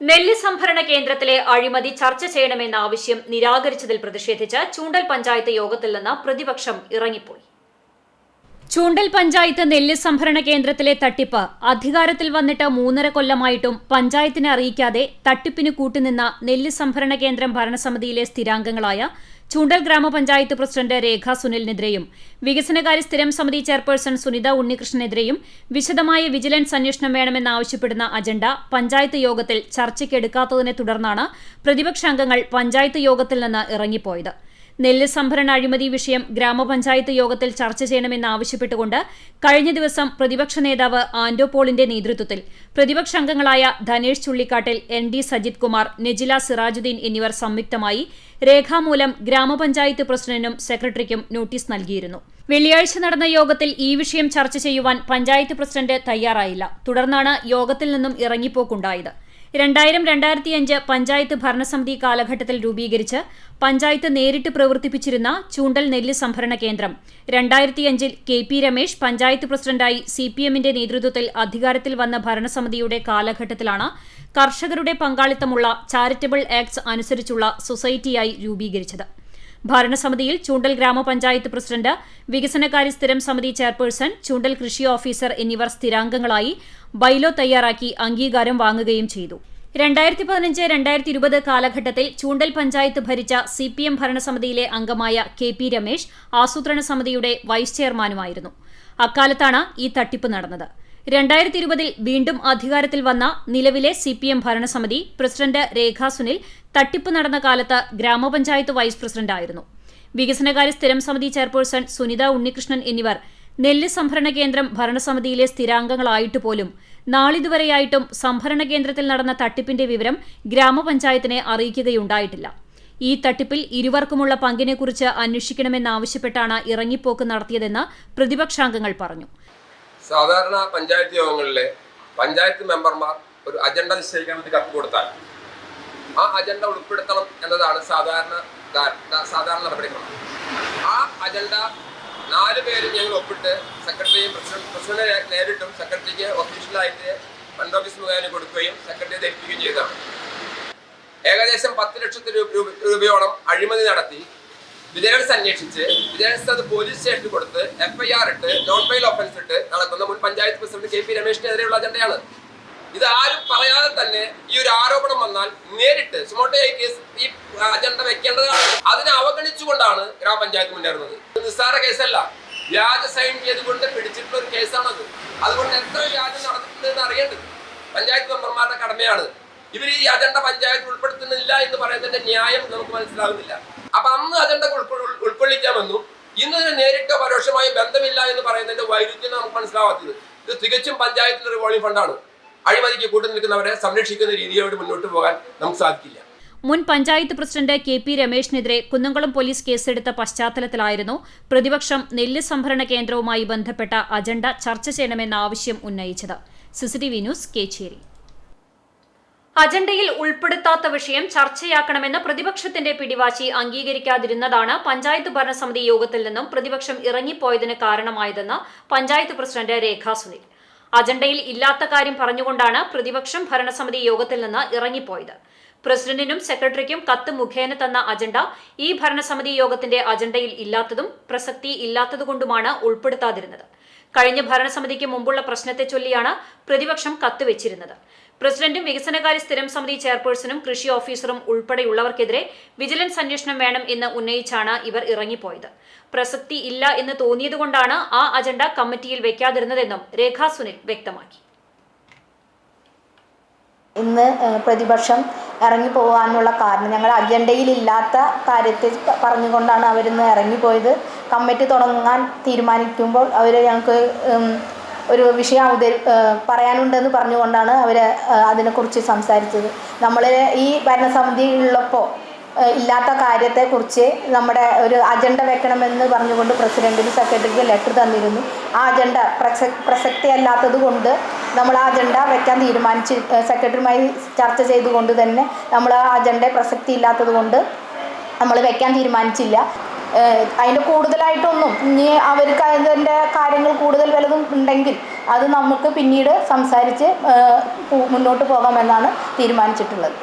നെല്ല് സംഭരണ കേന്ദ്രത്തിലെ അഴിമതി ചർച്ച ചെയ്യണമെന്ന ആവശ്യം നിരാകരിച്ചതിൽ പ്രതിഷേധിച്ച് ചൂണ്ടൽ പഞ്ചായത്ത് യോഗത്തിൽ നിന്ന് പ്രതിപക്ഷം ഇറങ്ങിപ്പോയി. ചൂണ്ടൽ പഞ്ചായത്ത് നെല്ല് സംഭരണ കേന്ദ്രത്തിലെ തട്ടിപ്പ്. അധികാരത്തിൽ വന്നിട്ട് മൂന്നര കൊല്ലമായിട്ടും പഞ്ചായത്തിനെ അറിയിക്കാതെ തട്ടിപ്പിന് കൂട്ടുനിന്ന നെല്ല് സംഭരണ കേന്ദ്രം ഭരണസമിതിയിലെ സ്ഥിരാംഗങ്ങളായ ചൂണ്ടൽ ഗ്രാമപഞ്ചായത്ത് പ്രസിഡന്റ് രേഖ സുനിലിനെതിരെയും വികസനകാര്യ സ്ഥിരം സമിതി ചെയർപേഴ്സൺ സുനിത ഉണ്ണികൃഷ്ണനെതിരെയും വിശദമായ വിജിലൻസ് അന്വേഷണം വേണമെന്നാവശ്യപ്പെടുന്ന അജണ്ട പഞ്ചായത്ത് യോഗത്തിൽ ചർച്ചയ്ക്കെടുക്കാത്തതിനെ തുടർന്നാണ് പ്രതിപക്ഷാംഗങ്ങൾ പഞ്ചായത്ത് യോഗത്തിൽ നിന്ന് ഇറങ്ങിപ്പോയത്. നെല്ല് സംഭരണ അഴിമതി വിഷയം ഗ്രാമപഞ്ചായത്ത് യോഗത്തിൽ ചർച്ച ചെയ്യണമെന്നാവശ്യപ്പെട്ടുകൊണ്ട് കഴിഞ്ഞ ദിവസം പ്രതിപക്ഷ നേതാവ് ആന്റോ പോളിന്റെ നേതൃത്വത്തിൽ പ്രതിപക്ഷ അംഗങ്ങളായ ധനേഷ് ചുള്ളിക്കാട്ടിൽ എൻ ഡി സജിത് കുമാർ നെജില സിറാജുദ്ദീൻ എന്നിവർ സംയുക്തമായി രേഖാമൂലം ഗ്രാമപഞ്ചായത്ത് പ്രസിഡന്റിനും സെക്രട്ടറിക്കും നോട്ടീസ് നൽകിയിരുന്നു. വെള്ളിയാഴ്ച നടന്ന യോഗത്തിൽ ഈ വിഷയം ചർച്ച ചെയ്യുവാൻ പഞ്ചായത്ത് പ്രസിഡന്റ് തയ്യാറായില്ല. തുടർന്നാണ് യോഗത്തിൽ നിന്നും ഇറങ്ങിപ്പോക്കുണ്ടായത്. രണ്ടായിരം രണ്ടായിരത്തി അഞ്ച് പഞ്ചായത്ത് ഭരണസമിതി കാലഘട്ടത്തിൽ രൂപീകരിച്ച് പഞ്ചായത്ത് നേരിട്ട് പ്രവർത്തിപ്പിച്ചിരുന്ന ചൂണ്ടൽ നെല്ല് സംഭരണ കേന്ദ്രം. രണ്ടായിരത്തിയഞ്ചിൽ കെ പി രമേശ് പഞ്ചായത്ത് പ്രസിഡന്റായി സി പി എമ്മിന്റെ നേതൃത്വത്തിൽ അധികാരത്തിൽ വന്ന ഭരണസമിതിയുടെ കാലഘട്ടത്തിലാണ് കർഷകരുടെ പങ്കാളിത്തമുള്ള ചാരിറ്റബിൾ ആക്ട്സ് അനുസരിച്ചുള്ള സൊസൈറ്റിയായി രൂപീകരിച്ചത്. ഭരണസമിതിയിൽ ചൂണ്ടൽ ഗ്രാമപഞ്ചായത്ത് പ്രസിഡന്റ് വികസനകാര്യ സ്ഥിരം സമിതി ചെയർപേഴ്സൺ ചൂണ്ടൽ കൃഷി ഓഫീസർ എന്നിവർ സ്ഥിരാംഗങ്ങളായി ബൈലോ തയ്യാറാക്കി അംഗീകാരം വാങ്ങുകയും ചെയ്തു. രണ്ടായിരത്തി പതിനഞ്ച് രണ്ടായിരത്തി ഇരുപത് കാലഘട്ടത്തിൽ ചൂണ്ടൽ പഞ്ചായത്ത് ഭരിച്ച സി പി എം ഭരണസമിതിയിലെ അംഗമായ കെ പി രമേശ് ആസൂത്രണ സമിതിയുടെ വൈസ് ചെയർമാനുമായിരുന്നു. അക്കാലത്താണ് ഈ തട്ടിപ്പ് നടന്നത്. രണ്ടായിരത്തി ഇരുപതിൽ വീണ്ടും അധികാരത്തിൽ വന്ന നിലവിലെ സി പി എം ഭരണസമിതി പ്രസിഡന്റ് രേഖാ സുനിൽ തട്ടിപ്പ് നടന്ന കാലത്ത് ഗ്രാമപഞ്ചായത്ത് വൈസ് പ്രസിഡന്റായിരുന്നു. വികസനകാര്യ സ്ഥിരം സമിതി ചെയർപേഴ്സൺ സുനിത ഉണ്ണികൃഷ്ണൻ എന്നിവർ നെല്ല് സംഭരണ കേന്ദ്രം ഭരണസമിതിയിലെ സ്ഥിരാംഗങ്ങളായിട്ട് പോലും നാളിതുവരെയായിട്ടും സംഭരണ കേന്ദ്രത്തിൽ നടന്ന തട്ടിപ്പിന്റെ വിവരം ഗ്രാമപഞ്ചായത്തിനെ അറിയിക്കുകയുണ്ടായിട്ടില്ല. ഈ തട്ടിപ്പിൽ ഇരുവർക്കുമുള്ള പങ്കിനെക്കുറിച്ച് അന്വേഷിക്കണമെന്നാവശ്യപ്പെട്ടാണ് ഇറങ്ങിപ്പോക്ക് നടത്തിയതെന്ന് പ്രതിപക്ഷാംഗങ്ങൾ പറഞ്ഞു. സാധാരണ പഞ്ചായത്ത് യോഗങ്ങളിലെ പഞ്ചായത്ത് മെമ്പർമാർ ഒരു അജണ്ട നിശ്ചയിക്കാൻ വേണ്ടി കത്ത് കൊടുത്താൽ ആ അജണ്ട ഉൾപ്പെടുത്തണം എന്നതാണ് സാധാരണ സാധാരണ നടപടിക്രമം. ആ അജണ്ട നാല് പേരും ഞങ്ങൾ ഒപ്പിട്ട് സെക്രട്ടറിയും പ്രസിഡന്റ് പ്രസിഡന്റിനെ നേരിട്ടും സെക്രട്ടറിക്ക് ഒഫീഷ്യലായിട്ട് ഫണ്ട് ഓഫീസ് മുഖേന കൊടുക്കുകയും സെക്രട്ടറിയെ ധരിപ്പിക്കുകയും ചെയ്തതാണ്. ഏകദേശം പത്ത് ലക്ഷത്തി രൂപ രൂപ- രൂപയോളം അഴിമതി നടത്തി വിജിലൻസ് അന്വേഷിച്ച് വിജിലൻസ് അത് പോലീസ് സ്റ്റേഷനിൽ കൊടുത്ത് എഫ്ഐആർ ഇട്ട് നോൺ ഫൈൽ ഓഫൻസ് ഇട്ട് നടക്കുന്ന പഞ്ചായത്ത് പ്രസിഡന്റ് കെ പി രമേശിനെതിരെയുള്ള അജണ്ടയാണ്. ഇത് ആരും പറയാതെ തന്നെ ഈ ഒരു ആരോപണം വന്നാൽ നേരിട്ട് സുമോട്ടോ കേസ് ഈ അജണ്ട വെക്കേണ്ടതാണ്. അതിനെ അവഗണിച്ചുകൊണ്ടാണ് ഗ്രാമപഞ്ചായത്ത് മുന്നേറുന്നത്. നിസ്സാര കേസല്ല. വ്യാജ സൈൻ ചെയ്തുകൊണ്ട് പിടിച്ചിട്ടുള്ള ഒരു കേസാണത്. അതുകൊണ്ട് എത്ര വ്യാജം നടന്നിട്ടുണ്ടെന്ന് അറിയേണ്ടത്? പഞ്ചായത്ത് മെമ്പർമാരുടെ കടമയാണ്. ഇവർ ഈ അജണ്ട പഞ്ചായത്ത് ഉൾപ്പെടുത്തുന്നില്ല എന്ന് പറയുന്നതിന്റെ ന്യായം നമുക്ക് മനസ്സിലാകുന്നില്ല. അപ്പൊ അന്ന് അജണ്ട ഉൾക്കൊ- ഉൾക്കൊള്ളിക്കാമെന്നും ഇന്ന് നേരിട്ട് നേരിട്ടോ പരോക്ഷമായോ ബന്ധമില്ല എന്ന് പറയുന്നതിന്റെ വൈരുദ്ധ്യം നമുക്ക് മനസ്സിലാവാത്തത്. ഇത് തികച്ചും പഞ്ചായത്തിന്റെ റിവോൾവിംഗ് ഫണ്ടാണ്. അഴിമതിക്ക് കൂട്ടു നിൽക്കുന്നവരെ സംരക്ഷിക്കുന്ന രീതിയോട് മുന്നോട്ട് പോകാൻ നമുക്ക് സാധിക്കില്ല. മുൻ പഞ്ചായത്ത് പ്രസിഡന്റ് കെ പി രമേശിനെതിരെ കുന്നംകുളം പോലീസ് കേസെടുത്ത പശ്ചാത്തലത്തിലായിരുന്നു പ്രതിപക്ഷം നെല്ല് സംഭരണ കേന്ദ്രവുമായി ബന്ധപ്പെട്ട അജണ്ട ചർച്ച ചെയ്യണമെന്ന ആവശ്യം ഉന്നയിച്ചത്. CCTV news Kecheri. അജണ്ടയിൽ ഉൾപ്പെടുത്താത്ത വിഷയം ചർച്ചയാക്കണമെന്ന് പ്രതിപക്ഷത്തിന്റെ പിടിവാശി അംഗീകരിക്കാതിരുന്നതാണ് പഞ്ചായത്ത് ഭരണസമിതി യോഗത്തിൽ നിന്നും പ്രതിപക്ഷം ഇറങ്ങിപ്പോയതിന് കാരണമായതെന്ന് പഞ്ചായത്ത് പ്രസിഡന്റ് രേഖാ സുനിൽ. അജണ്ടയിൽ ഇല്ലാത്ത കാര്യം പറഞ്ഞുകൊണ്ടാണ് പ്രതിപക്ഷം ഭരണസമിതി യോഗത്തിൽ നിന്ന് ഇറങ്ങിപ്പോയത്. പ്രസിഡന്റിനും സെക്രട്ടറിക്കും കത്ത് മുഖേന തന്ന അജണ്ട ഈ ഭരണസമിതി യോഗത്തിന്റെ അജണ്ടയിൽ ഇല്ലാത്തതും പ്രസക്തി ഇല്ലാത്തതുകൊണ്ടുമാണ് ഉൾപ്പെടുത്താതിരുന്നത്. കഴിഞ്ഞ ഭരണസമിതിക്ക് മുമ്പുള്ള പ്രശ്നത്തെ ചൊല്ലിയാണ് പ്രതിപക്ഷം കത്തുവച്ചിരുന്നത്. പ്രസിഡന്റും വികസനകാര്യ സ്ഥിരം സമിതി ചെയർപേഴ്സണും കൃഷി ഓഫീസറും ഉൾപ്പെടെയുള്ളവർക്കെതിരെ വിജിലൻസ് അന്വേഷണം വേണം എന്ന് ഉന്നയിച്ചാണ് ഇവർ ഇറങ്ങിപ്പോയത്. പ്രസക്തി ഇല്ല എന്ന് തോന്നിയതുകൊണ്ടാണ് ആ അജണ്ട കമ്മിറ്റിയിൽ വെക്കാതിരുന്നതെന്നും രേഖാ സുനിൽ വ്യക്തമാക്കി. ഇന്ന് പ്രതിപക്ഷം ഇറങ്ങി പോകാനുള്ള കാരണം. ഞങ്ങൾ അജണ്ടയിലില്ലാത്ത കാര്യത്തെ പറഞ്ഞുകൊണ്ടാണ് അവരിന്ന് ഇറങ്ങിപ്പോയത്. കമ്മിറ്റി തുടങ്ങാൻ തീരുമാനിക്കുമ്പോൾ അവർ ഞങ്ങൾക്ക് ഒരു വിഷയം അവതരി പറയാനുണ്ടെന്ന് പറഞ്ഞുകൊണ്ടാണ് അവർ അതിനെക്കുറിച്ച് സംസാരിച്ചത്. നമ്മൾ ഈ ഭരണസമിതി ഉള്ളപ്പോൾ ഇല്ലാത്ത കാര്യത്തെക്കുറിച്ച് നമ്മുടെ ഒരു അജണ്ട വെക്കണമെന്ന് പറഞ്ഞുകൊണ്ട് പ്രസിഡന്റിന് സെക്രട്ടറിക്ക് ലെറ്റർ തന്നിരുന്നു. ആ അജണ്ട പ്രസ പ്രസക്തി അല്ലാത്തത് കൊണ്ട് നമ്മൾ ആ അജണ്ട വെക്കാൻ തീരുമാനിച്ച് സെക്രട്ടറിയുമായി ചർച്ച ചെയ്തുകൊണ്ട് തന്നെ നമ്മൾ ആ അജണ്ട പ്രസക്തി ഇല്ലാത്തത് കൊണ്ട് നമ്മൾ വെക്കാൻ തീരുമാനിച്ചില്ല. അതിന്റെ കൂടുതലായിട്ടൊന്നും ഇനി അവർക്ക് അതിന്റെ കാര്യങ്ങൾ കൂടുതൽ വല്ലതും ഉണ്ടെങ്കിൽ അത് നമുക്ക് പിന്നീട് സംസാരിച്ച് മുന്നോട്ട് പോകാമെന്നാണ് തീരുമാനിച്ചിട്ടുള്ളത്.